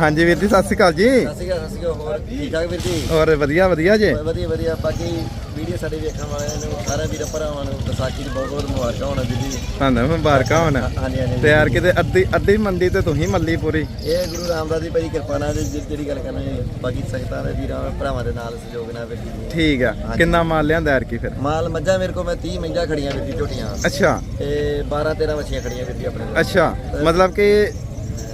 ਹਾਂਜੀ ਵੀਰ ਜੀ ਸਤਿ ਸ਼੍ਰੀ ਅਕਾਲ ਜੀ। ਸਤਿ ਸ਼੍ਰੀ ਅਕਾਲ ਸਤਿ ਸ਼੍ਰੀ ਅਕਾਲ ਹੋਰ ਠੀਕ ਠਾਕ ਵੀਰ ਜੀ? ਹੋਰ ਵਧੀਆ ਵਧੀਆ ਜੀ। ਵਧੀਆ ਵਧੀਆ। ਬਾਕੀ ਵੀਡੀਓ ਸਾਡੇ ਵੇਖਣ ਵਾਲਿਆਂ ਨੂੰ ਸਾਰੇ ਵੀਰ ਭਰਾਵਾਂ ਨੂੰ ਵਿਸਾਖੀ ਦੀ ਬਹੁਤ ਬਹੁਤ ਮੁਬਾਰਕਾਂ ਹੋਣ ਜੀ। ਤੁਹਾਨੂੰ ਮੁਬਾਰਕਾਂ ਹੋਣ। ਹਾਂਜੀ ਹਾਂਜੀ। ਤੇ ਯਾਰ ਕਿਤੇ ਅੱਧੀ ਅੱਧੀ ਮੰਡੀ ਤੇ ਤੁਸੀਂ ਮੱਲੀ ਪੂਰੀ। ਇਹ ਗੁਰੂ ਰਾਮਦਾਸ ਦੀ ਭਾਈ ਕਿਰਪਾ ਨਾਲ ਜਿਹੜੀ ਗੱਲ ਕਰਨਾ ਜੀ ਬਾਕੀ ਸੰਗਤਾਂ ਦੇ ਵੀਰਾਂ ਭਰਾਵਾਂ ਦੇ ਨਾਲ ਸਹਿਯੋਗ ਨਾਲ ਵੀਰ ਜੀ ਠੀਕ ਆ। ਕਿੰਨਾ ਮਾਲ ਲਿਆਂਦਾ ਯਾਰ ਕੀ ਫਿਰ? ਮਾਲ ਮੱਝਾਂ ਮੇਰੇ ਕੋਲ ਮੈਂ 30 ਮੱਝਾਂ ਖੜੀਆਂ ਵੀਰ ਜੀ ਝੋਟੀਆਂ। ਅੱਛਾ। ਤੇ 12 13 ਮੱਛੀਆਂ ਖੜੀਆਂ ਵੀਰ ਜੀ ਆਪਣੇ ਅੱਛਾ। ਮਤਲਬ ਕਿ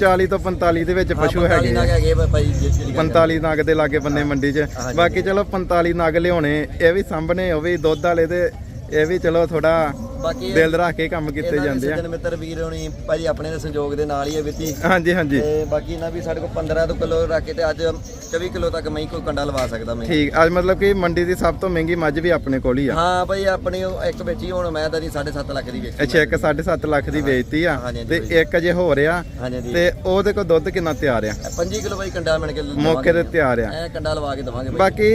40 ਤੋਂ 45 ਦੇ ਵਿੱਚ ਪਸ਼ੂ ਹੈਗੇ ਆ। ਹੈਗੇ ਆ ਭਾਈ ਜੀ- ਜਿਹੜੀ ਗੱਲ 45 ਨਗ ਦੇ ਲਾਗੇ ਬੰਨੇ ਮੰਡੀ 'ਚ ਹਾਂਜੀ। ਬਾਕੀ ਚਲੋ 45 ਨਗ ਲਿਆਉਣੇ ਇਹ ਵੀ ਸਾਹਮਣੇ ਉਹ ਵੀ ਦੁੱਧ ਵਾਲੇ ਤੇ ਇਹ ਵੀ ਚਲੋ ਥੋੜਾ ਬਾਕੀ ਇਹ- ਦਿਲ ਰੱਖ ਕੇ ਕੰਮ ਕੀਤੇ ਜਾਂਦੇ ਆ। ਸੱਜਣ ਮਿੱਤਰ ਵੀਰ ਹੋਣੀ ਭਾਈ ਆਪਣੇ ਦੇ ਸੰਯੋਗ ਦੇ ਨਾਲ ਹੀ ਹੈ ਜੀ ਹਾਂਜੀ ਹਾਂਜੀ। ਤੇ ਬਾਕੀ ਨਾ ਵੀ ਸਾਡੇ ਕੋਲ 15 ਤੋਂ ਕਿਲੋ ਰੱਖ ਕੇ ਤੇ ਅੱਜ 24 ਕਿਲੋ ਤੱਕ ਮੈਂ ਕੋਈ ਕੰਡਾ ਲਵਾ ਸਕਦਾ ਮੈਂ। ਠੀਕ ਅੱਜ ਮਤਲਬ ਕਿ ਮੰਡੀ ਦੀ ਸਭ ਤੋਂ ਮਹਿੰਗੀ ਮੱਝ ਵੀ ਆਪਣੇ ਕੋਲ ਹੀ ਆ। ਹਾਂ ਭਾਈ ਆਪਣੀ ਇੱਕ ਵਿੱਚ ਹੁਣ ਮੈਂ ਤਾਂ ਜੀ 7.5 ਲੱਖ ਦੀ ਵੇਚੀ ਅੱਛਾ ਇੱਕ 7.5 ਲੱਖ ਦੀ ਵੇਚਤੀ ਆ। ਤੇ। ਇੱਕ ਜੇ ਹੋ ਜੀ ਤੇ ਉਹਦੇ ਕੋਲ ਦੁੱਧ ਕਿੰਨਾ ਤਿਆਰ ਆ? 25 ਕਿਲੋ ਭਾਈ ਕੰਡਾ ਮਿਣ ਕੇ ਮੌਕੇ ਤੇ ਤਿਆਰ ਆ। ਐ ਕੰਡਾ ਲਵਾ ਕੇ ਦਵਾਂਗੇ ਬਾਕੀ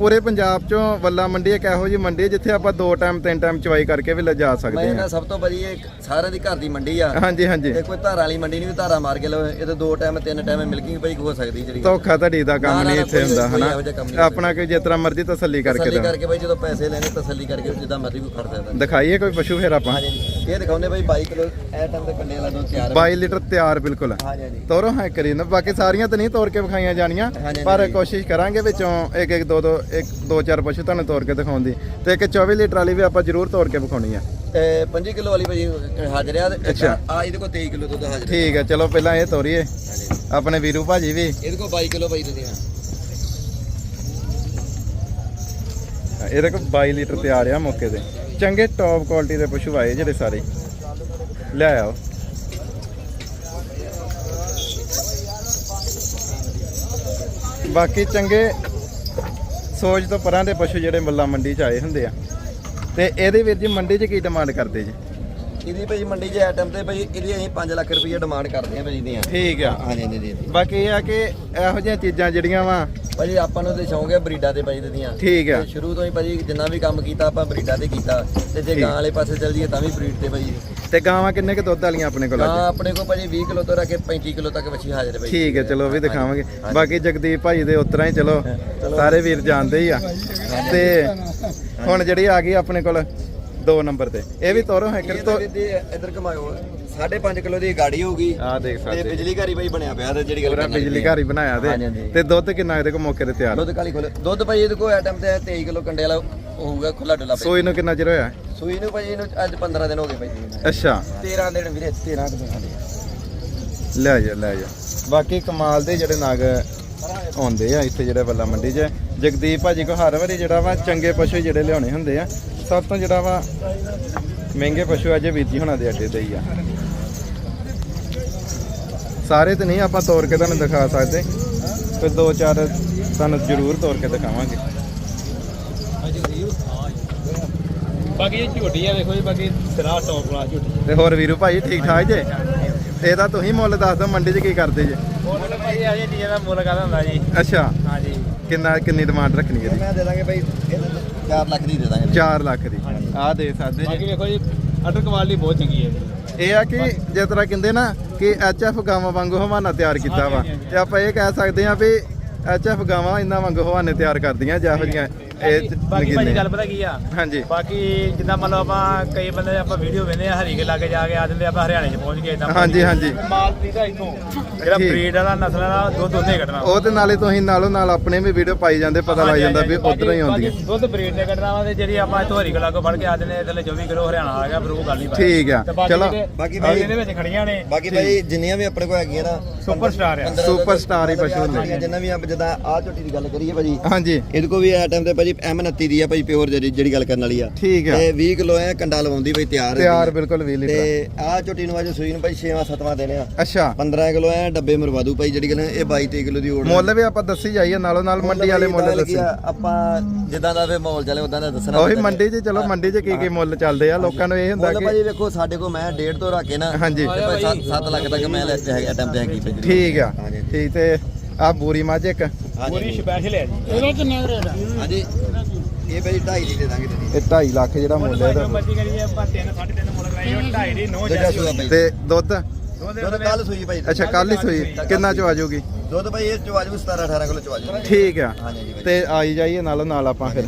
ਪੂਰੇ ਪੰਜਾਬ ਚੋਂ ਵੱਲਾ ਮੰਡੀ ਇੱਕ ਇਹੋ ਜੀ ਮੰਡੀ ਹੈ ਜਿੱਥੇ ਆਪਾਂ ਦੋ ਟਾਈਮ ਤਿੰਨ ਟਾਈਮ ਚਵਾਈ ਕਰਕੇ ਵੀ ਲਿਜਾ ਸਕਦੇ ਮੈਂ ਹਾਂ। ਨਾ ਸਭ ਤੋਂ ਵਧੀਆ ਇੱਕ ਸਾਰਿਆਂ ਦੀ ਘਰ ਦੀ ਮੰਡੀ ਆ। ਹਾਂਜੀ ਹਾਂਜੀ। ਤੇ ਕੋਈ ਧਾਰਾਂ ਵਾਲੀ ਮੰਡੀ ਨਹੀਂ ਵੀ ਧਾਰਾ ਮਾਰ ਕੇ ਲਓ ਇਹ ਤਾਂ ਦੋ ਟਾਈਮ ਤਿੰਨ ਟਾਈਮ ਮਿਲਕਿੰਗ ਭਾਈ ਹੋ ਸਕਦੀ ਜਿਹੜੀ ਧੋਖਾ ਧੜੀ ਦਾ ਕੰਮ ਨਾ, ਨਾ, ਨਹੀਂ ਇੱਥੇ ਕੋਈ- ਹੁੰਦਾ ਕੋਈ ਹਨਾ? ਇਹੋ ਜਿਹਾ ਕੰਮ ਨਹੀਂ ਆਪਣਾ ਕੋਈ ਜਿਸ ਤਰ੍ਹਾਂ ਮਰਜ਼ੀ ਤਸੱਲੀ ਕਰਕੇ ਤਸੱਲੀ ਦੋ ਕਰਕੇ ਭਾਈ ਜਦੋਂ ਪੈਸੇ ਲੈਣੇ ਤਸੱਲੀ ਕਰਕੇ ਜਿੱਦਾਂ ਮਰਜ਼ੀ ਕੋਈ ਖੜ ਸਕਦਾ ਦਿਖਾਈਏ ਕੋਈ ਪਸ਼ੂ ਫਿਰ ਆਪਾਂ। ਹਾਂਜੀ ਇਹ ਦਿਖਾਉਂਦੇ ਭਾਈ 22 ਕਿਲੋ ਐ ਟਾਈਮ ਤੇ ਕੰਡੇ ਵਾਲਾ ਦੋ ਤਿਆਰ 22 ਲੀਟਰ ਤਿਆਰ ਬਿਲਕੁਲ। ਹਾਂਜੀ ਹਾਂਜੀ। ਤੋਰੋ ਹਾਂ ਕਰੀ ਨਾ ਬਾਕੀ ਸਾਰੀਆਂ ਤਾਂ ਨਹੀਂ ਤੋੜ ਕੇ ਵਿਖਾਈਆਂ ਜਾਣੀਆਂ ਹਾਂਜੀ, ਪਰ ਹਾਂਜੀ। ਕੋਸ਼ਿਸ਼ ਕਰਾਂਗੇ ਵਿੱਚੋਂ ਇੱਕ ਇੱਕ ਦੋ ਦੋ ਇੱਕ ਦੋ ਚਾਰ ਪਸ਼ੂ ਤੁਹਾਨੂੰ ਤੋੜ ਕੇ ਦਿਖਾਉਣ ਦੀ ਤੇ ਇੱਕ 24 ਲੀਟਰ ਵਾਲੀ ਵੀ ਆਪਾਂ ਜ਼ਰੂਰ ਤੋੜ ਕੇ ਵਿਖਾਉਣੀ ਆ। ਤੇ 25 ਕਿਲੋ ਵਾਲੀ ਭਾਈ ਹਾਜ਼ਰ ਆ ਅੱਛਾ। ਆ ਇਹਦੇ ਕੋਲ 23 ਕਿਲੋ ਦੁੱਧ ਹਾਜ਼ਰ। ਠੀਕ ਹੈ ਚਲੋ ਪਹਿਲਾਂ ਇਹ ਤੋਰੀਏ। ਆਪਣੇ ਵੀਰੂ ਭਾਜੀ ਵੀ। ਇਹਦੇ ਕੋਲ 22 ਕਿਲੋ ਭਾਈ ਤੁਸੀਂ ਇਹਦੇ ਕੋਲ 22 ਲੀਟਰ ਤਿਆਰ ਆ ਮੌਕੇ ਤੇ। ਚੰਗੇ ਟੌਪ ਕੁਆਲਿਟੀ ਦੇ ਪਸ਼ੂ ਆਏ ਜਿਹੜੇ ਸਾਰੇ। ਲੈ ਆਓ। ਬਾਕੀ ਚੰਗੇ ਸੋਚ ਤੋਂ ਪਰਾਂ ਦੇ ਪਸ਼ੂ ਜਿਹੜੇ ਮੱਲਾ ਮੰਡੀ ਚ ਆਏ ਹੁੰਦੇ ਆ। ਤੇ ਇਹਦੇ ਵੀਰ ਜੀ ਮੰਡੀ 'ਚ ਕੀ ਡਿਮਾਂਡ ਕਰਦੇ ਜੀ? ਇਹਦੀ ਭਾਈ ਮੰਡੀ 'ਚ ਆਈਟਮ ਤੇ ਭਾਈ ਇਹਦੀ ਅਸੀਂ 5 ਲੱਖ ਰੁਪਏ ਡਿਮਾਂਡ ਕਰਦੇ ਆ ਭਾਈ ਦੀਆਂ ਠੀਕ ਆ। ਹਾਂਜੀ ਹਾਂਜੀ ਜੀ ਬਾਕੀ ਇਹ ਆ ਕਿ ਇਹੋ ਜਿਹੀਆਂ ਚੀਜ਼ਾਂ ਜਿਹੜੀਆਂ ਵਾ ਭਾਈ ਆਪਾਂ ਨੂੰ ਤੇ ਸ਼ੌਂਕ ਹੈ ਬਰੀਡਾਂ ਦੇ ਭਾਈ ਦੀਆਂ ਠੀਕ ਆ। ਤੇ ਸ਼ੁਰੂ ਤੋਂ ਹੀ ਭਾਈ ਜਿੰਨਾ ਵੀ ਕੰਮ ਕੀਤਾ ਆਪਾਂ ਬਰੀਡਾਂ ਤੇ ਕੀਤਾ। ਤੇ ਜੇ ਗਾਂ ਵਾਲੇ ਪਾਸੇ ਚੱਲ ਜੀਏ ਤਾਂ ਵੀ ਬਰੀਡ ਤੇ ਭਾਈ ਤੇ ਗਾਵਾਂ ਕਿੰਨੇ ਕੁ ਦੁੱਧ ਵਾਲੀਆਂ ਆਪਣੇ ਕੋਲ ਅੱਜ? ਆਪਣੇ ਕੋਲ ਭਾਈ 20 ਕਿਲੋ ਤੋਂ ਰੱਖ ਕੇ 35 ਕਿਲੋ ਤੱਕ ਵੱਛੀ ਹਾਜ਼ਰ ਹੈ ਭਾਈ ਠੀਕ ਹੈ ਚਲੋ ਉਹ ਵੀ ਦਿਖਾਵਾਂਗੇ। ਬਾਕੀ ਜਗਦੀਪ ਭਾਈ ਦੇ ਉਤਰਾਂ ਹੀ ਚਲੋ ਸਾਰੇ ਵੀਰ ਜਾਣਦੇ ਹੀ ਆ। ਤੇ ਹੁਣ ਜਿਹੜੀ ਆ ਗਈ ਆਪਣੇ ਕੋਲ 2 ਨੰਬਰ ਤੇ। ਇਹ ਵੀ ਤੋਰੋ ਹੈ ਇਹ ਤੋਂ ਤਾਂ ਇੱਧਰ ਕਮਾਓ 5.5 ਕਿਲੋ ਦੀ ਗਾੜੀ ਹੋਊਗੀ। ਆ ਦੇਖ ਤੇ ਸਕਦੇ। ਬਿਜਲੀ ਘਰ ਹੀ ਬਣਿਆ ਪਿਆ ਤੇ ਜਿਹੜੀ ਗੱਲ ਪੂਰਾ ਕਰਨੀ ਬਿਜਲੀ ਘਰ ਹੀ ਬਣਾਇਆ ਹਾਂਜੀ, ਤੇ ਹਾਂਜੀ। ਤੇ ਦੁੱਧ ਕਿੰਨਾ ਇਹਦੇ ਕੋਲ ਮੌਕੇ ਤੇ ਤਿਆਰ? ਦੁੱਧ ਕਾਲੀ ਖੋਲੇ ਦੁੱਧ ਭਾਈ ਇਹਦੇ ਕੋਲ ਆਈਟਮ ਤੇ 23 ਕਿਲੋ ਕੰਡੇ ਵਾਲਾ ਹੋਊਗਾ ਖੁੱਲਾ ਡੁੱਲਾ ਭਾਈ ਸੋਈ ਨੂੰ ਕਿੰਨਾ ਚਿਰ ਹੋਇਆ? ਸੂਈ ਨੂੰ ਭਾਈ ਇਹਨੂੰ ਅੱਜ 15 ਦਿਨ ਹੋ ਗਏ ਭਾਈ। ਅੱਛਾ। 13 ਦਿਨ ਵੀਰੇ 13 ਦਿਨ ਦੇ। ਲੈ ਜਾ ਲੈ ਜਾ। ਬਾਕੀ ਕਮਾਲ ਦੇ ਜਿਹੜੇ ਨਾਗ ਆਉਂਦੇ ਆ ਇੱਥੇ ਜਿਹੜੇ ਬੱਲਾ ਮੰਡੀ 'ਚ। ਜਗਦੀਪ ਭਾਜੀ ਕੋ ਹਰ ਵਾਰੀ ਜਿਹੜਾ ਵਾ ਚੰਗੇ ਪਸ਼ੂ ਜਿਹੜੇ ਲਿਆਉਣੇ ਹੁੰਦੇ ਆ। ਸਭ ਤੋਂ ਜਿਹੜਾ ਵਾ ਮਹਿੰਗੇ ਪਸ਼ੂ ਅਜੇ ਵੀਰ ਜੀ ਹੁਣਾਂ ਦੇ ਅੱਡੇ ਤੇ ਹੀ ਆ। ਸਾਰੇ ਤੇ ਨਹੀਂ ਆਪਾਂ ਤੋੜ ਕੇ ਤੁਹਾਨੂੰ ਦਿਖਾ ਸਕਦੇ। ਤੇ ਦੋ ਚਾਰ ਤੁਹਾਨੂੰ ਜ਼ਰੂਰ ਤੋੜ ਕੇ ਦਿਖਾਵਾਂਗੇ। ਬਾਕੀ ਇਹ ਝੋਟੀ ਆ ਦੇਖੋ ਜੀ ਬਾਕੀ ਸਿਰਾ ਟੌਪ ਕਲਾਸ ਝੋਟੀ। ਤੇ ਹੋਰ ਵੀਰੂ ਭਾਈ ਠੀਕ ਠਾਕ ਜੇ? ਇਹਦਾ ਤੁਸੀਂ ਮੁੱਲ ਦੱਸ ਦਿਓ ਮੰਡੀ 'ਚ ਕੀ ਕਰਦੇ ਜੇ? ਮੁੱਲ ਭਾਈ ਅਜੇ ਡੀਏ ਦਾ ਮੁੱਲ ਕਾਹਦਾ ਹੁੰਦਾ ਜੀ? ਅੱਛਾ। ਹਾਂਜੀ। ਕਿੰਨਾ ਕਿੰਨੀ ਡਿਮਾਂਡ ਰੱਖਣੀ ਇਹਦੀ? ਮੈਂ ਦੇ ਦਾਂਗੇ ਭਾਈ 4 ਲੱਖ ਦੀ ਦੇ ਦਾਂਗੇ। 4 ਲੱਖ ਦੀ। ਆਹ ਦੇ ਸਕਦੇ ਬਾਕੀ ਜੀ ਵੇਖੋ ਜੀ ਅਟਰ ਕੁਆਲਿਟੀ ਬਹੁਤ ਚੰਗੀ ਹੈ ਜੀ। ਇਹ ਆ ਕਿ ਜਿਸ ਤਰ੍ਹਾਂ ਕਹਿੰਦੇ ਨਾ ਕਿ ਐਚਐਫ ਗਾਵਾਂ ਵਾਂਗੂ ਹਵਾਨਾ ਤਿਆਰ ਕੀਤਾ ਵਾ। ਤੇ ਆਪਾਂ ਇਹ ਕਹਿ ਸਕਦੇ ਆ ਵੀ ਐਚਐਫ ਗਾਵਾਂ ਇਹਨਾਂ ਵਾਂਗੂ ਹਵਾਨੇ ਤਿਆਰ ਕਰਦੀਆਂ, ਜਿਹੋ ਜਿਹੀਆਂ ਇਹ ਬਾਕੀ ਭਾਜੀ ਨਗੀਨੇ ਗੱਲ ਪਤਾ ਕੀ ਆ? ਹਾਂਜੀ। ਬਾਕੀ ਜਿੱਦਾਂ ਮੰਨ ਲਓ ਆਪਾਂ ਕਈ ਬੰਦੇ ਆਪਾਂ ਵੀਡੀਓ ਵੇਖਦੇ ਆ ਹਰੀਕੇ ਲਾਗੇ ਜਾ ਕੇ ਆ ਜਾਂਦੇ ਆਪਾਂ ਹਰਿਆਣੇ 'ਚ ਪਹੁੰਚ ਗਏ ਇਦਾਂ ਹਾਂਜੀ ਹਾਂਜੀ। ਮਾਲ ਪੀਦਾ ਇਥੋਂ ਜਿਹੜਾ ਠੀਕ। ਬਰੀਡ ਵਾਲਾ ਨਸਲਾਂ ਦਾ ਦੁੱਧ ਉੱਥੇ ਕੱਢਣਾ। ਉਹ ਤੇ ਨਾਲੇ ਤੁਸੀਂ ਨਾਲੋਂ ਨਾਲ ਆਪਣੇ ਵੀ ਵੀਡੀਓ ਪਾਈ ਜਾਂਦੇ ਪਤਾ ਲੱਗ ਜਾਂਦਾ ਵੀ ਉਧਰੋਂ ਹੀ ਆਉਂਦੀਆਂ ਬਾਕੀ ਦੁੱਧ ਬਰੀਡ ਤੇ ਕੱਢਣਾ ਵਾ ਤੇ ਜਿਹੜੀ ਆਪਾਂ ਇੱਥੋਂ ਹਰੀਕੇ ਲਾਗੋਂ ਫੜ ਕੇ ਆ ਜਾਂਦੇ ਥੱਲੇ 24 ਕਿਲੋ ਹਰਿਆਣਾ ਆ ਗਿਆ ਫਿਰ ਉਹ ਗੱਲ ਨਹੀਂ ਠੀਕ ਆ ਤੇ ਬਾਕੀ ਚਲੋ। ਬਾਕੀ ਬਾਕੀ ਭਾਈ- ਇਹਦੇ ਵਿੱਚ ਖੜੀਆਂ ਨੇ। ਬਾਕੀ ਭਾਈ ਜਿੰਨੀਆਂ ਵੀ ਆਪਣੇ ਕੋਲ ਹੈਗੀਆਂ ਨਾ ਸੁਪਰ ਸਟਾਰ ਆ ਸੁਪਰ ਸਟਾਰ ਹੀ ਪਸ਼ੂ ਹੁੰਦੇ ਜਿੰਨਾ ਵੀ ਆਪ ਜਦਾਂ ਆਹ ਝੋਟੀ ਦੀ ਗੱਲ ਕਰੀਏ ਭਾਜੀ ਹਾਂਜੀ। ਇਹਦੇ ਕੋਲ ਵੀ ਆਈਟਮ ਤੇ ਭਾਜੀ M29 ਦੀ ਆ ਭਾਈ ਪਿਓਰ ਜਿਹੜੀ ਜਿਹੜੀ ਗੱਲ ਕਰਨ ਵਾਲੀ ਆ। ਠੀਕ ਆ। ਤੇ 20 ਕਿਲੋ ਐ ਕੰਡਾ ਲਵਾਉਂਦੀ ਭਾਈ ਤਿਆਰ। ਹੈਗੀ ਤਿਆਰ ਆ। ਬਿਲਕੁਲ 20 ਲੀਟਰ ਤੇ ਆਹ ਝੋਟੀ ਨੂੰ ਅੱਜ ਸੂਈ ਨੂੰ ਭਾਈ 6ਵਾਂ 7ਵਾਂ ਦੇਣੇ ਆ। ਅੱਛਾ। 15 ਕਿਲੋ ਐ ਡੱਬੇ ਮਰਵਾ ਦੂ ਭਾਈ ਜਿਹੜੀ ਗੱਲ ਇਹ 22 23 ਕਿਲੋ ਦੀ ਓੜ ਮੁੱਲ ਵੀ ਆਪਾਂ ਦੱਸੀ ਜਾਈਏ ਨਾਲੋਂ ਨਾਲ ਮੰਡੀ ਵਾਲੇ ਮੁੱਲ ਦੱਸੀ। ਆਪਾਂ ਜਿੱਦਾਂ ਦਾ ਫੇ ਮਾਹੌਲ ਚੱਲੇ ਉਦਾਂ ਦਾ ਦੱਸਣਾ ਉਹੀ ਮੰਡੀ 'ਚ ਚਲੋ ਮੰਡੀ 'ਚ ਕੀ ਕੀ ਮੁੱਲ ਚੱਲਦੇ ਆ ਲੋਕਾਂ ਨੂੰ ਇਹ ਹੁੰਦਾ ਕਿ ਭਾਜੀ ਵੇਖੋ ਸਾਡੇ ਕੋਲ ਮੈਂ 1.5 ਤੋਂ ਰੱਖ ਕੇ ਨਾ ਹਾਂਜੀ। 7 ਲੱਖ ਤੱਕ ਮੈਂ ਲੈ ਕੇ ਹੈਗਾ ਟਾਈਮ ਤੇ ਹੈਗੀ ਭਾਜੀ ਠੀਕ ਆ। ਹਾਂਜੀ। ਠੀਕ ਤੇ ਆ ਬੂਰੀ ਮੱਝ ਇੱਕ। ਪੂਰੀ ਸਪੈਸ਼ਲ ਹੈ ਜੀ। ਇਹਦਾ ਕਿੰਨਾ ਰੇਟ ਆ? ਹਾਂਜੀ। ਇਹ ਭਾਜੀ 2.5 ਦੀ ਦੇ ਦਾਂਗੇ ਤੇਰੀ। ਇਹ 2.5 ਲੱਖ ਜਿਹੜਾ ਮੁੱਲ ਹੈ ਇਹਦਾ। ਮਰਜ਼ੀ ਕਰੀਏ ਆਪਾਂ 3 3.5 ਮੁੱਲ ਕਰਾਈਏ 2.5 ਦੀ ਨੋ ਦੂਜਾ ਸੂਆ ਭਾਈ ਤੇ ਦੁੱਧ? ਦੁੱਧ ਕੱਲ ਸੂਈ ਭਾਈ ਅੱਛਾ ਕੱਲ ਹੀ ਸੂਈ। ਕਿੰਨਾ ਚ ਆ ਜਾਊਗੀ? ਦੁੱਧ ਭਾਈ ਇਹ ਚਵਾਜੂ 17 18 ਕਿਲੋ ਠੀਕ ਆ। ਹਾਂਜੀ ਜੀ ਭਾਈ ਤੇ ਆਈ ਜਾਈਏ ਨਾਲੋਂ ਨਾਲ ਆਪਾਂ ਫਿਰ।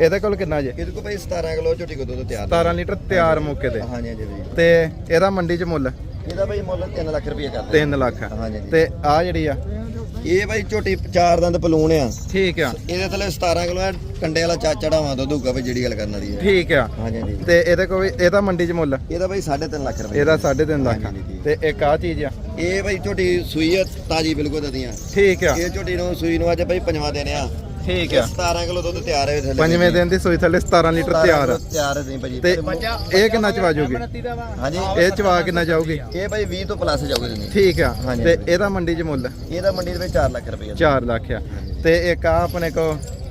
ਇਹਦੇ ਕੋਲ ਕਿੰਨਾ ਜੇ? ਇਹਦੇ ਕੋ ਭਾਈ 17 ਕਿਲੋ ਝੋਟੀ ਕੋ ਦੁੱਧ ਤਿਆਰ 17 ਲੀਟਰ ਤਿਆਰ ਮੌਕੇ ਤੇ। ਹਾਂਜੀ ਹਾਂਜੀ ਭਾਈ ਤੇ ਇਹਦਾ ਮੰਡੀ ਚ ਮੁੱਲ? ਇਹਦਾ ਭਾਈ ਮੁੱਲ 3 ਲੱਖ ਰੁਪਏ ਕਰਦੇ 3 ਲੱਖ। ਹਾਂਜੀ ਤੇ ਆ ਜਿਹੜੀ ਆ? ਇਹ ਭਾਈ ਝੋਟੀ ਚਾਰ ਦੰਦ ਪਲੂਣ ਆ। ਠੀਕ ਆ। ਇਹਦੇ ਥੱਲੇ 17 ਕਿਲੋ ਆ ਕੰਡੇ ਵਾਲਾ ਚਾ ਚੜਾਵਾਂ ਦੁੱਧ ਹੋਊਗਾ ਭਾਈ ਜਿਹੜੀ ਗੱਲ ਕਰਨ ਵਾਲੀ ਹੈ ਠੀਕ ਆ। ਹਾਂਜੀ ਹਾਂਜੀ ਤੇ ਇਹਦੇ ਵੀ- ਇਹਦਾ ਮੰਡੀ ਚ ਮੁੱਲ? ਇਹਦਾ ਭਾਈ 3.5 ਲੱਖ ਰੁਪਏ ਇਹਦਾ 3.5 ਲੱਖ। ਤੇ ਇੱਕ ਆ ਚੀਜ਼ ਆ? ਇਹ ਭਾਈ ਝੋਟੀ ਸੂਈ ਆ ਤਾਜੀ ਬਿਲਕੁਲ ਦਦੀਆਂ ਠੀਕ ਆ। ਇਹ ਝੋਟੀ ਨੂੰ ਸੂਈ ਨੂੰ ਅੱਜ ਭਾਈ ਪੰਜਵਾਂ ਦਿਨ ਆ। ਠੀਕ ਆ 17 ਕਿਲੋ ਦੁੱਧ ਤਿਆਰ ਹੈ ਥੱਲੇ। ਪੰਜਵੇਂ ਦਿਨ ਦੀ ਸੂਈ ਥੱਲੇ 17 ਲੀਟਰ 17 ਤਿਆਰ ਆ ਤਿਆਰ ਹੈ ਭਾਈ ਤੇ ਇਹ ਕਿੰਨਾ ਚਵਾ ਜਾਊਗੀ? ਹਾਂਜੀ। ਇਹ ਚਵਾ ਕਿੰਨਾ ਜਾਊਗੀ? ਇਹ ਭਾਈ 20 ਤੋਂ ਪਲੱਸ ਜਾਊਗਾ ਜੀ ਠੀਕ ਆ। ਤੇ ਇਹਦਾ ਮੰਡੀ ਚ ਮੁੱਲ? ਇਹਦਾ ਮੰਡੀ ਦੇ ਵਿੱਚ 4 ਲੱਖ ਰੁਪਏ। 4 ਲੱਖ ਆ। ਤੇ ਇੱਕ ਆ ਆਪਣੇ ਕੋ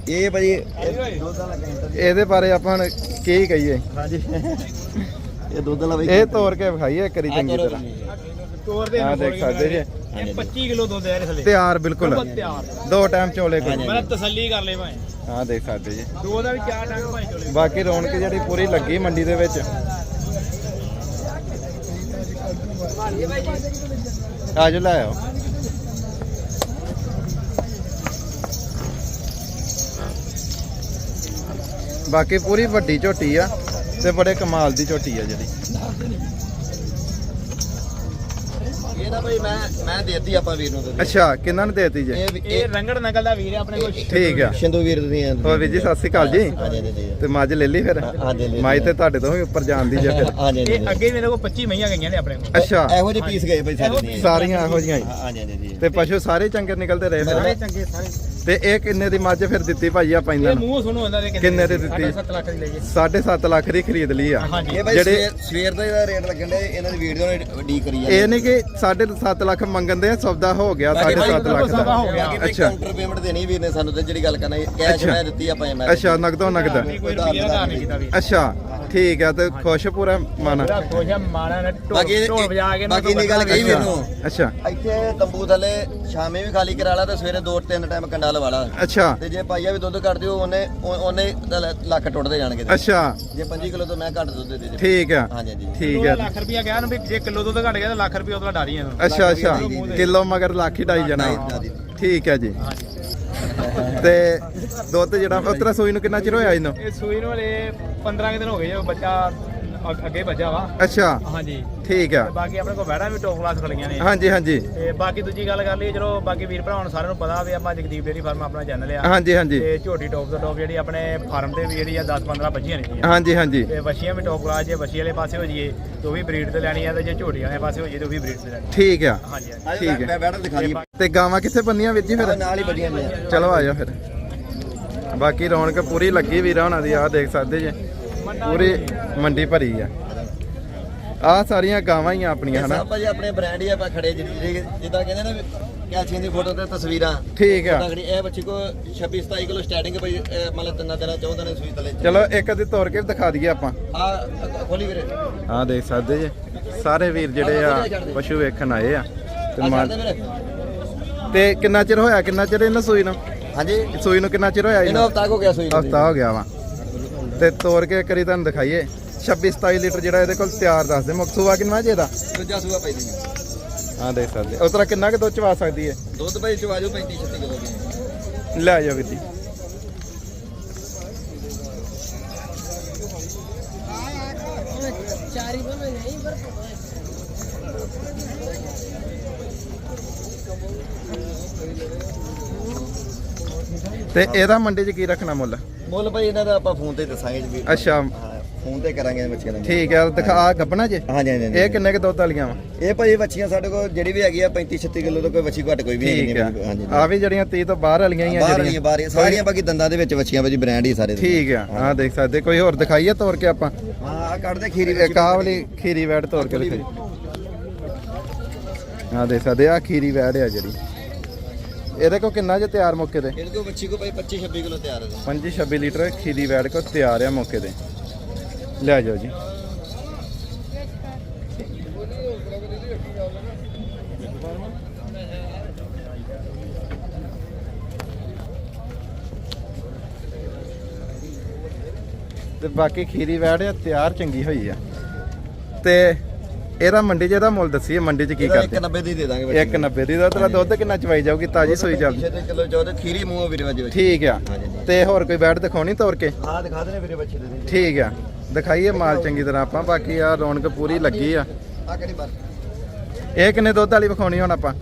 ਇਹ ਕੈਂਟਰ ਇਹਦੇ ਬਾਰੇ ਆਪਾਂ ਕੀ ਕਹੀਏ? ਹਾਂਜੀ। ਇਹ ਦੁੱਧ ਵਾਲਾ ਇਹ ਤੋੜ ਕੇ ਵਿਖਾਈਏ ਇੱਕ ਵਾਰੀ ਚੰਗੀ ਤਰ੍ਹਾਂ। ਤੋਰ ਦੇ ਆ ਦੇਖ ਸਕਦੇ ਜੇ। ਇਹ 25 ਕਿਲੋ ਦੁੱਧ ਹੈ ਥੱਲੇ। ਤਿਆਰ ਬਿਲਕੁਲ। ਤਿਆਰ। ਦੋ ਟਾਈਮ ਚੋਲੇ ਕੋ ਮੈਂ ਤਸੱਲੀ ਕਰ ਲੈ ਭਾਈ ਆ ਦੇਖ ਸਕਦੇ ਜੀ। ਦੋ ਦਾ ਵੀ ਚਾਰ ਟੰਗ ਭਾਈ ਚੋਲੇ। ਬਾਕੀ ਰੌਣਕ ਜਿਹੜੀ ਪੂਰੀ ਲੱਗੀ ਮੰਡੀ ਦੇ ਵਿੱਚ। ਆਜੋ ਲੈ ਆਓ। ਬਾਕੀ ਪੂਰੀ ਵੱਡੀ ਝੋਟੀ ਆ ਤੇ ਬੜੇ ਕਮਾਲ ਦੀ ਝੋਟੀ ਆ ਜਿਹੜੀ। ਇਹਦਾ ਭਾਈ ਮੈਂ ਮੈਂ ਦੇਤੀ ਆਪਾਂ ਵੀਰ ਨੂੰ ਦੁੱਧ ਅੱਛਾ ਕਿੰਨਾਂ ਨੇ ਦੇਤੀ ਜੇ? ਇਹ ਰੰਗੜ ਨਕਲ ਦਾ ਵੀਰ ਹੈ ਆਪਣੇ ਕੋਲ। ਠੀਕ ਆ। ਸ਼ਿੰਦੂ ਵੀਰ ਦੀਆਂ ਹੋਰ ਵੀਰ ਜੀ ਸਤਿ ਸ਼੍ਰੀ ਅਕਾਲ ਜੀ। ਤੇ ਮੱਝ ਲੈ ਲਈ ਫਿਰ? ਹਾਂਜੀ ਲੈ ਲਈ। ਮਾਈ ਤੇ ਤੁਹਾਡੇ ਤੋਂ ਵੀ ਉੱਪਰ ਜਾਂਦੀ ਜੇ ਫਿਰ। ਇਹ ਅੱਗੇ ਮੇਰੇ ਕੋਲ 25 ਮਈਆਂ ਗਈਆਂ ਨੇ ਆਪਣੇ ਕੋਲ। ਅੱਛਾ। ਇਹੋ ਜਿਹੇ ਪੀਸ ਗਏ ਭਾਈ ਸਾਡੇ ਨਹੀਂ ਸਾਰੀਆਂ ਇਹੋ ਜਿਹੀਆਂ ਹੀ। ਹਾਂਜੀ ਹਾਂਜੀ ਤੇ ਪਸ਼ੂ ਸਾਰੇ ਚੰਗੇ ਨਿਕਲਦੇ ਰਹੇ ਚੰਗੇ ਸਾਰੇ। ਤੇ ਇਹ ਕਿੰਨੇ ਦੀ ਮੱਝ ਫਿਰ ਦਿੱਤੀ ਭਾਈ ਆਪਾਂ ਇਹਨਾਂ ਇਹ ਨੂੰ? ਮੂੰਹ ਸੁਣੋ ਇਹਨਾਂ ਦੇ ਕਿੰਨੇ ਦੀ ਦਿੱਤੀ? 7 ਲੱਖ ਦੀ ਲਈਏ 7.5 ਲੱਖ ਦੀ ਖਰੀਦ ਲਈ ਆ। ਹਾਂਜੀ। ਇਹ ਜਿਹੜੇ- ਸਵੇਰ ਸਵੇਰ ਦਾ ਇਹਦਾ ਰੇਟ ਲੱਗਣ ਦੇ ਇਹਨਾਂ ਦੀ ਵੀਡੀਓ ਨੇ ਡੀ ਕਰੀ ਇਹ ਨਹੀਂ ਕਿ 7.5 ਲੱਖ ਮੰਗਣ ਦੇ ਆ, ਸੌਦਾ ਹੋ ਗਿਆ 7.5 ਲੱਖ ਸੌਦਾ ਦਾ। ਹੋ ਗਿਆ। ਅੱਛਾ ਅੱਛਾ। ਕਾਊਂਟਰ ਪੇਮੈਂਟ ਦੇਣੀ ਵੀਰ ਨੇ ਸਾਨੂੰ ਤੇ ਜਿਹੜੀ ਗੱਲ ਕਰਨਾ ਕੈਸ਼ ਅੱਛਾ। ਮੈਂ ਦਿੱਤੀ ਆਪਾਂ ਮੈਂ ਅੱਛਾ ਨਗਦੋ ਨਗਦ। ਕੋਈ ਰੁਪਈਆ ਦਾ ਨਹੀਂ ਕੀਤਾ ਵੀ ਅੱਛਾ। ਠੀਕ ਆ ਤੇ ਖੁਸ਼ ਪੂਰਾ ਮਨ ਪੂਰਾ ਖੁਸ਼ ਆ ਮਾਣਾ ਨੇ ਬਾਕੀ ਢੋਲ ਵਜਾ ਕੇ ਬਾਕੀ ਗੱਲ ਕਹੀ ਵੀਰ ਨੂੰ ਅੱਛਾ। ਇੱਥੇ ਤੰਬੂ ਥੱਲੇ ਸ਼ਾਮੇ ਵੀ ਖਾਲੀ ਕਰਾ ਲਾ ਤੇ ਸਵੇਰੇ ਦੋ ਤਿੰਨ ਟਾਈਮ ਕੰਡਾ ਲਵਾ ਲਾ ਅੱਛਾ। ਤੇ ਜੇ ਪਾਈਆ ਵੀ ਦੁੱਧ ਕੱਢ ਦਿਓ ਉਹਨੇ ਉਹ- ਉਹਨੇ ਤਾਂ ਲ- ਟੁੱਟਦੇ ਜਾਣਗੇ ਅੱਛਾ। ਜੇ 25 ਕਿਲੋ ਤੋਂ ਮੈਂ ਘੱਟ ਦੁੱਧ ਦੇ ਦੇ ਠੀਕ ਆ। ਹਾਂਜੀ ਹਾਂਜੀ। ਠੀਕ ਆ। ਲੱਖ ਰੁਪਿਆ ਗਿਆ ਨਾ ਵੀ ਜੇ ਕਿਲੋ ਦੁੱਧ ਘਟ ਗਿਆ ਤਾਂ ਲੱਖ ਰੁਪਿਆ ਉਹਦਾ ਡਾਰੀ ਇਹਨੂੰ ਅੱਛਾ ਅੱਛਾ। ਕਿਲੋ ਮਗਰ ਲੱਖ ਹੀ ਡਾਈ ਜਾਣਾ। ਠੀਕ ਹੈ ਜੀ। ਤੇ ਦੁੱਧ ਜਿਹੜਾ ਉਤਰਾ ਸੂਈ ਨੂੰ ਕਿੰਨਾ ਚਿਰ ਹੋਇਆ ਇਹਨੂੰ? ਇਹ ਸੂਈ ਨੂੰ ਹਲੇ 15 ਕੁ ਦਿਨ ਹੋ ਗਏ ਜੋ ਬੱਚਾ ਅੱਗ- ਅੱਗੇ ਵੱਜਾ ਵਾ। ਅੱਛਾ। ਹਾਂਜੀ। ਠੀਕ ਆ। ਤੇ ਬਾਕੀ ਆਪਣੇ ਕੋਲ ਬੈੜਾ ਵੀ ਟੌਪ ਕਲਾਸ ਖੜੀਆਂ ਨੇ। ਹਾਂਜੀ ਹਾਂਜੀ। ਤੇ ਬਾਕੀ ਦੂਜੀ ਗੱਲ ਕਰ ਲਈ ਚਲੋ ਬਾਕੀ ਵੀਰ ਭਰਾਵਾਂ ਨੂੰ ਸਾਰਿਆਂ ਨੂੰ ਪਤਾ ਵੀ ਆਪਾਂ ਜਗਦੀਪ ਡੇਰੀ ਫਾਰਮ ਆਪਣਾ ਚੈਨਲ ਆ। ਹਾਂਜੀ ਹਾਂਜੀ। ਤੇ ਝੋਟੀ ਟੌਪ ਤੋਂ ਟੌਪ ਜਿਹੜੀ ਆਪਣੇ ਫਾਰਮ ਤੇ ਵੀ ਜਿਹੜੀ ਆ 10 15 ਬੱਚੀਆਂ ਨੇ ਹਾਂਜੀ ਹਾਂਜੀ। ਤੇ ਵਸ਼ੀਆਂ ਵੀ ਟੌਪ ਕਲਾਸ ਜੇ ਵਸ਼ੀ ਵਾਲੇ ਪਾਸੇ ਹੋ ਜਾਈਏ ਤੇ ਉਹ ਵੀ ਬਰੀਡ ਤੇ ਲੈਣੀ ਆ ਤੇ ਜੇ ਝੋਟੀ ਵਾਲੇ ਪਾਸੇ ਹੋ ਜਾਈਏ ਤੇ ਉਹ ਵੀ ਬਰੀਡ ਤੇ ਲੈਣੀ ਠੀਕ ਆ। ਹਾਂਜੀ ਹਾਂਜੀ। ਠੀਕ ਹੈ। ਮੈਂ ਬੈਠਾ ਦਿਖਾ ਦਈਏ। ਤੇ ਗਾਵਾਂ ਕਿੱਥੇ ਬੰਨੀਆਂ ਵੀਰ ਜੀ ਫਿਰ? ਨਾਲ ਹੀ ਵਧੀਆ ਨੇ। ਚਲੋ ਆ ਜਾਓ ਫਿਰ। ਬਾਕੀ ਰੌਣਕ ਪੂਰੀ ਲੱਗੀ ਵੀਰਾਂ ਹੋਣਾ ਦੀ ਆਹ ਦੇਖ ਸਕਦੇ ਜੇ। ਪੂਰੀ ਮੰਡੀ ਭਰੀ ਆ। ਆਹ ਸਾਰੀਆਂ ਗਾਵਾਂ ਹੀ ਆ ਆਪਣੀਆਂ ਹਨਾ? ਸਭ ਭਾਜੀ ਆਪਣੇ ਬ੍ਰਾਂਡ ਹੀ ਆਪਾਂ ਖੜੇ ਜਿਹੜੀ ਜਿੱਦਾਂ ਕਹਿੰਦੇ ਨੇ ਕੈਲਸ਼ੀਅਮ ਦੀ ਫੋਟੋ ਤੇ ਤਸਵੀਰਾਂ। ਠੀਕ ਆ। ਤਗੜੀ ਇਹ ਬੱਚੀ ਕੋ 26 27 ਕਿਲੋ ਸਟਾਰਟਿੰਗ ਭਾਈ ਮਤਲਬ ਤਿੰਨਾਂ ਦਿਨਾਂ ਚੌਦਾਂ ਨੇ ਸੂਈ ਤਲੇ ਚਲੋ ਇੱਕ ਅੱਧੀ ਤੋੜ ਕੇ ਦਿਖਾ ਦਈਏ ਆਪਾਂ। ਆ ਖੋਲੀ ਵੀਰੇ। ਆਹ ਦੇਖ ਸਕਦੇ ਜੇ। ਸਾਰੇ ਵੀਰ ਜਿਹੜੇ ਆ ਪਸ਼ੂ ਵੇਖਣ ਆਏ ਆ। ਤੇ ਆ ਮਾਲ- ਤੇ ਕਿੰਨਾ ਚਿਰ ਹੋਇਆ? ਕਿੰਨਾ ਚਿਰ ਇਹਨਾਂ ਸੂਈ ਨੂੰ? ਹਾਂਜੀ। ਸੂਈ ਨੂੰ ਕਿੰਨਾ ਚਿਰ ਹੋਇਆ ਇਹਨੂੰ ਇਹਨੂੰ? ਹਫਤਾ ਹੋ ਗਿਆ ਸੂਈ ਨੂੰ ਹਫਤਾ ਹੋ ਗਿਆ ਵਾ। ਤੇ ਤੋੜ ਕੇ ਕਰੀ ਤੁਹਾਨੂੰ ਦਿਖਾਈਏ। 26 27 ਲੀਟਰ ਜਿਹੜਾ ਇਹਦੇ ਕੋਲ ਤਿਆਰ ਦੱਸ ਦੇ। ਮੁੱਖ ਸੂਆ ਕਿੰਨਾ ਜੇ ਦਾ? ਦੂਜਾ ਸੂਆ ਪਈ ਹਾਂ ਦੇਖ ਸਕਦੇ ਉਸ ਤਰ੍ਹਾਂ ਕਿੰਨਾ ਕੁ ਦੁੱਧ ਚਵਾ ਸਕਦੀ ਹੈ ਦੁੱਧ ਭਾਈ ਚਵਾ ਜਾਓ 35 36 ਕਿਲੋ ਲੈ ਜਾਓ ਵੀਰ ਤੇ ਇਹਦਾ ਮੰਡੀ 'ਚ ਕੀ ਰੱਖਣਾ ਮੁੱਲ? ਮੁੱਲ ਭਾਈ ਇਹਨਾਂ ਦਾ ਆਪਾਂ ਫੋਨ ਤੇ ਦੱਸਾਂਗੇ ਜੀ ਅੱਛਾ। ਫੋਨ ਤੇ ਕਰਾਂਗੇ ਬੱਚਿਆਂ ਦਾ ਠੀਕ ਹੈ ਦਿਖਾ ਗੱਬਣਾ ਜੇ? ਹਾਂਜੀ ਹਾਂਜੀ। ਇਹ ਕਿੰਨੇ ਕੁ ਦੁੱਧ ਵਾਲੀਆਂ ਵਾ? ਇਹ ਭਾਈ ਬੱਚੀਆਂ ਸਾਡੇ ਕੋਲ ਜਿਹੜੀ ਵੀ ਹੈਗੀ ਆ 35 36 ਕਿਲੋ ਤੋਂ ਕੋਈ ਬੱਚੀ ਘੱਟ ਕੋਈ ਵੀ ਨਹੀਂ ਹੈ। ਹਾਂਜੀ ਆ ਵੀ ਜਿਹੜੀਆਂ 30 ਤੋਂ ਬਾਹਰ ਵਾਲੀਆਂ ਹੀ ਆ ਜਿਹੜੀਆਂ। ਬਾਹਰ ਸਾਰੀਆਂ ਬਾਕੀ ਦੰਦਾਂ ਦੇ ਵਿੱਚ ਬੱਚੀਆਂ ਭਾਜੀ ਬ੍ਰਾਂਡ ਹੀ ਸਾਰੇ। ਠੀਕ ਆ ਆਹ ਦੇਖ ਸਕਦੇ ਕੋਈ ਹੋਰ ਦਿਖਾਈਏ ਤੋੜ ਕੇ ਆਪਾਂ? ਹਾਂ ਆ ਕੱਢਦੇ ਖੀਰੀ ਇੱਕ ਵਾਲੀ ਖੀਰੀ ਵੈੜ ਤੋੜ ਕੇ ਦਿਖਾਈ ਆਹ ਦੇਖ ਸਕਦੇ ਆ ਖੀਰੀ ਵੈੜ ਆ ਜਿਹੜੀ। ਇਹਦੇ ਕੋ ਕਿੰਨਾ ਜੇ ਤਿਆਰ ਮੌਕੇ ਤੇ? ਇਹਦੇ ਕੋ ਬੱਚੀ ਕੋ ਭਾਈ 25 26 ਕਿਲੋ ਤਿਆਰ ਹੈ। 25 26 ਲੀਟਰ ਖੀਰੀ ਵੈੜ ਕੋ ਤਿਆਰ ਆ ਮੌਕੇ ਤੇ। ਲੈ ਜਾਓ ਜੀ। ਤੇ ਬਾਕੀ ਖੀਰੀ ਵੈੜ ਤਿਆਰ ਚੰਗੀ ਹੋਈ ਆ। ਤੇ ਇਹਦਾ ਮੰਡੀ 'ਚ ਇਹਦਾ ਮੁੱਲ ਦੱਸੀਏ ਮੰਡੀ 'ਚ ਕੀ ਇਹਦਾ ਕਰਦੇ? 190 ਦੀ ਦੇ ਦਾਂਗੇ ਬੱਚੀ 190 ਦੀ ਦਾ ਤੇਰਾ ਦੁੱਧ ਕਿੰਨਾ ਚਵਾਈ ਜਾਊਗੀ? ਤਾਜੀ ਸੋਈ ਚੱਲਦੀ ਪਿੱਛੇ ਤੇ ਕਿਲੋ ਚੌਦੇ ਖੀਰੀ ਮੂੰਹ ਵੀਰੇ ਵਜੇ ਵਿੱਚ। ਠੀਕ ਆ। ਤੇ ਹੋਰ ਕੋਈ ਬੈਡ ਦਿਖਾਉਣੀ ਤੋਰ ਕੇ? ਹਾਂ ਦਿਖਾ ਦੇਣੇ ਵੀਰੇ ਬੱਚੇ ਦੇ ਠੀਕ ਆ। ਦਿਖਾਈਏ ਮਾਲ ਚੰਗੀ ਤਰ੍ਹਾਂ ਆਪਾਂ। ਬਾਕੀ ਆ ਰੌਣਕ ਪੂਰੀ ਲੱਗੀ ਆ। ਆ ਕਿਹੜੀ ਬਾਤ ਇਹ ਕਿੰਨੇ ਦੁੱਧ ਵਾਲੀ ਵਿਖਾਉਣੀ ਹੁਣ ਆਪਾਂ?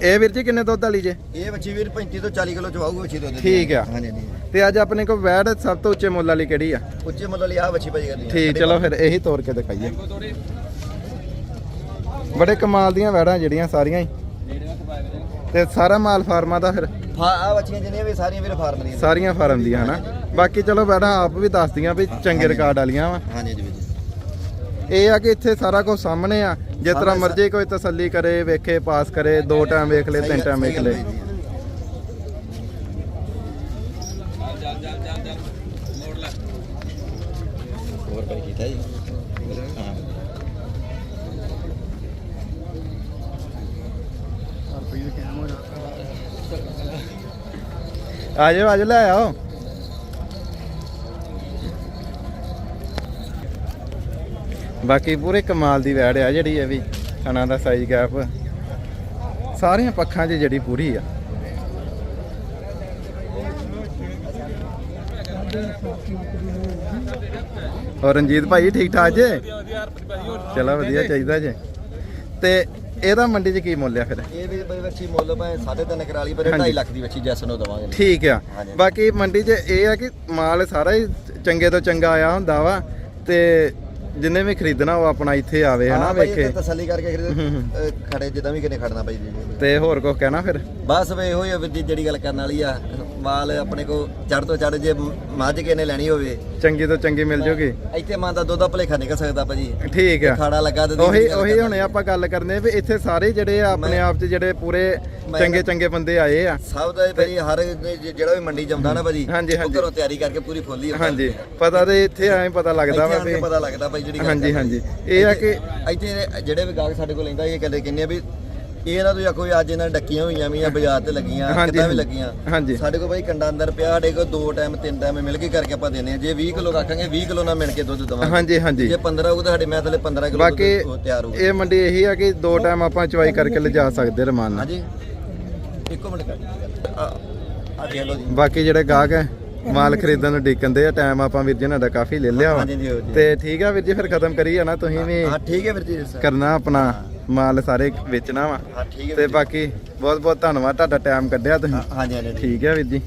ਇਹ ਵੀਰ ਜੀ ਕਿੰਨੇ ਦੁੱਧ ਵਾਲੀ ਜੇ? ਇਹ ਬੱਚੀ ਵੀਰ 35 ਤੋਂ 40 ਕਿਲੋ ਚਵਾਊਗੀ ਬੱਚੀ ਦੁੱਧ ਦੀ। ਠੀਕ ਆ। ਹਾਂਜੀ ਜੀ ਤੇ ਅੱਜ ਆਪਣੇ ਕੋਲ ਵੈੜ ਸਭ ਤੋਂ ਉੱਚੇ ਮੁੱਲ ਵਾਲੀ ਕਿਹੜੀ ਆ? ਉੱਚੇ ਮੁੱਲ ਲਈ ਆ ਬੱਚੀ ਭਾਜੀ ਕਰਦੀ ਠੀਕ ਚਲੋ ਫਿਰ ਇਹੀ ਤੋਰ ਕੇ ਦਿਖਾਈਏ। ਬੜੇ ਕਮਾਲ ਦੀਆਂ ਵੈੜਾਂ ਜਿਹੜੀਆਂ ਸਾਰੀਆਂ ਹੀ। ਤੇ ਸਾਰਾ ਮਾਲ ਫਾਰਮਾਂ ਦਾ ਫਿਰ? ਹਾਂ ਆ ਬੱਚੀਆਂ ਜਿਹੜੀਆਂ ਵੀ ਸਾਰੀਆਂ ਵੀਰੇ ਫਾਰਮ ਦੀਆਂ। ਸਾਰੀਆਂ ਫਾਰਮ ਦੀਆਂ ਹਨਾ? ਬਾਕੀ ਚਲੋ ਵੈੜਾਂ ਆਪ ਵੀ ਦੱਸਦੀਆਂ ਵੀ ਚੰਗੇ ਰਿਕਾਰਡ ਵਾਲੀਆਂ ਵਾ। ਹਾਂਜੀ ਜੀ ਵੀਰ ਜੀ। ਇਹ ਆ ਕਿ ਇੱਥੇ ਸਾਰਾ ਕੁਝ ਸਾਹਮਣੇ ਆ। ਜਿਸ ਤਰ੍ਹਾਂ ਮਰਜ਼ੀ ਕੋਈ ਤਸੱਲੀ ਕਰੇ ਵੇਖੇ ਪਾਸ ਕਰੇ ਦੋ ਟਾਈਮ ਵੇਖ ਲੇ ਤਿੰਨ ਟਾਈਮ ਵੇਖ ਲੇ ਹੋਰ ਭਾਈ ਕੀਤਾ ਜੀ? ਹਾਂ। ਆ ਜਾਓ ਆ ਜਾਓ ਲੈ ਆਓ। ਬਾਕੀ ਪੂਰੇ ਕਮਾਲ ਦੀ ਵੈੜ ਆ ਜਿਹੜੀ ਇਹ ਵੀ ਥਣਾ ਦਾ ਸਾਈਜ਼ ਗੈਪ ਸਾਰੀਆਂ ਪੱਖਾਂ 'ਚ ਜਿਹੜੀ ਪੂਰੀ ਆ। ਹੋਰ ਰਣਜੀਤ ਭਾਈ ਠੀਕ ਠਾਕ ਜੇ? ਚਲੋ ਵਧੀਆ ਚਾਹੀਦਾ ਜੇ। ਤੇ ਇਹਦਾ ਮੰਡੀ 'ਚ ਕੀ ਮੁੱਲ ਆ ਫਿਰ? ਇਹ ਵੀ ਬਈ ਬੱਚੀ ਮੁੱਲ ਭਾਵੇਂ 3.5 ਕਰਾਲੀ ਪਰ ਹਾਂਜੀ। 2.5 ਲੱਖ ਦੀ ਬੱਚੀ ਜੈਸ ਨੂੰ ਦਵਾਂਗੇ। ਠੀਕ ਆ। ਬਾਕੀ ਮੰਡੀ 'ਚ ਇਹ ਆ ਕਿ ਮਾਲ ਸਾਰਾ ਹੀ ਚੰਗੇ ਤੋਂ ਚੰਗਾ ਆਇਆ ਹੁੰਦਾ ਵਾ ਤੇ ਜਿੰਨੇ ਵੀ ਖਰੀਦਣਾ ਉਹ ਆਪਣਾ ਇੱਥੇ ਆਵੇ ਹਨਾ ਵੇਖੇ। ਤਸੱਲੀ ਕਰਕੇ ਖਰੀਦ। ਖੜੇ ਜਿੱਦਾਂ ਵੀ ਕਿਨੇ ਖੜਨਾ ਜੀ। ਤੇ ਹੋਰ ਕੁਝ ਕਹਿਣਾ ਫਿਰ? ਬਸ ਵੇ ਇਹੋ ਹੀ ਜਿਹੜੀ ਗੱਲ ਕਰਨ ਵਾਲੀ ਆ। ਮਾਲ ਆਪਣੇ ਕੋ ਚੜ ਤੋਂ ਚੜ ਜੇ ਮੱਝ ਕੇ ਨੇ ਲੈਣੀ ਹੋਵੇ। ਚੰਗੀ ਤੋਂ ਚੰਗੀ ਮਿਲ ਜੂਗੀ। ਇੱਥੇ ਮਾਂ ਦਾ ਦੁੱਧ ਦਾ ਭਲੇਖਾ ਨਿਕਲ ਸਕਦਾ ਭਾਜੀ। ਠੀਕ ਆ। ਖਾੜਾ ਲੱਗਾ ਤੇ ਉਹੀ ਉਹੀ। ਹੁਣੇ ਆਪਾਂ ਗੱਲ ਕਰਨੇ ਵੀ ਇੱਥੇ ਸਾਰੇ ਜਿਹੜੇ ਆ ਆਪਣੇ ਆਪ 'ਚ ਜਿਹੜੇ ਪੂਰੇ ਚੰਗੇ ਚੰਗੇ ਬੰਦੇ ਆਏ ਆ। ਸਭ ਦਾ ਭਾਈ ਹਰ ਜਿਹੜਾ ਵੀ ਮੰਡੀ ਜੰਮਦਾ ਨਾ ਭਾਜੀ ਉਹ। ਘਰੋਂ ਤਿਆਰੀ ਕਰਕੇ ਪੂਰੀ ਖੋਲੀ ਹਾਂਜੀ। ਪਤਾ ਤੇ ਇੱਥੇ ਐਂ ਪਤਾ ਲੱਗਦਾ ਵਾ ਵੀ ਪਤਾ ਲੱਗਦਾ ਭਾਈ ਜਿਹੜੀ ਗੱਲ ਹਾਂਜੀ। ਹਾਂਜੀ। ਇਹ ਆ ਕਿ- ਇੱਥੇ ਜਿਹੜੇ ਵੀ ਗਾਹਕ ਸਾਡੇ ਕੋਲ ਲੈਂਦਾ ਇਹ ਕਹਿੰਦੇ ਕਿੰਨੇ ਵੀ ਇਹ ਨਾ ਤੁਸੀਂ ਆਖੋ ਵੀ ਅੱਜ ਇਹਨਾਂ ਡੱਕੀਆਂ ਹੋਈਆਂ ਵੀ ਆ ਬਾਜ਼ਾਰ ਤੇ ਲੱਗੀਆਂ ਕਿੱਦਾਂ ਵੀ। ਲੱਗੀਆਂ। ਸਾਡੇ ਕੋਲ ਭਾਈ ਕੰਡਾ ਅੰਦਰ ਪਿਆ ਸਾਡੇ ਕੋਲ ਦੋ ਟਾਈਮ ਤਿੰਨ ਟਾਈਮ ਮਿਲ ਕੇ ਕਰਕੇ ਆਪਾਂ ਦਿੰਦੇ ਆ ਜੇ 20 ਕਿਲੋ ਰੱਖਾਂਗੇ 20 ਕਿਲੋ ਨਾਲ ਮਿਲ ਕੇ ਦੁੱਧ ਦਵਾਂਗੇ ਹਾਂਜੀ ਹਾਂਜੀ ਜੇ 15 ਹੋਊ ਤਾਂ ਸਾਡੇ ਮੈਂ ਥੱਲੇ 15 ਕਿਲੋ ਦੁੱਧ ਤਿਆਰ ਹੋਊ ਇਹ ਮੰਡੀ ਇਹੀ ਆ ਕਿ ਦੋ ਟਾਈਮ ਆਪਾਂ ਚਵਾਈ ਕਰਕੇ ਲਿਜਾ ਸਕਦੇ ਰਮਾਨ ਨਾਲ ਹਾਂਜੀ ਇੱਕੋ ਮਿੰਟ ਕਰ ਆ ਆ ਦੇ ਲਓ ਜੀ ਬਾਕੀ ਜਿਹੜੇ ਗਾਹਕ ਹੈ ਮਾਲ ਖਰੀਦਣ ਨੂੰ ਡਿੱਕੰਦੇ ਆ ਟਾਈਮ ਆਪਾਂ ਵੀਰ ਜੀ ਨਾਲ ਦਾ ਕਾਫੀ ਲੈ ਲਿਆ ਵਾ। ਹਾਂਜੀ ਜੀ, ਹਾਂਜੀ। ਤੇ ਠੀਕ ਆ ਵੀਰ ਜੀ ਫਿਰ ਖਤਮ ਕਰੀਏ ਨਾ ਤੁਸੀਂ ਵੀ ਹਾਂ ਠੀਕ ਹੈ ਵੀਰ ਜੀ ਸਰ। ਕਰਨਾ ਆਪਣਾ ਮਾਲ ਸਾਰੇ ਵੇਚਣਾ ਵਾ। ਹਾਂ ਠੀਕ ਹੈ ਤੇ ਵੀਰ ਜੀ। ਬਾਕੀ ਬਹੁਤ ਬਹੁਤ ਧੰਨਵਾਦ ਤੁਹਾਡਾ ਟਾਈਮ ਕੱਢਿਆ ਤੁਸੀਂ। ਹਾਂਜੀ ਹਾਂਜੀ ਠੀਕ। ਹੈ ਵੀਰ ਜੀ।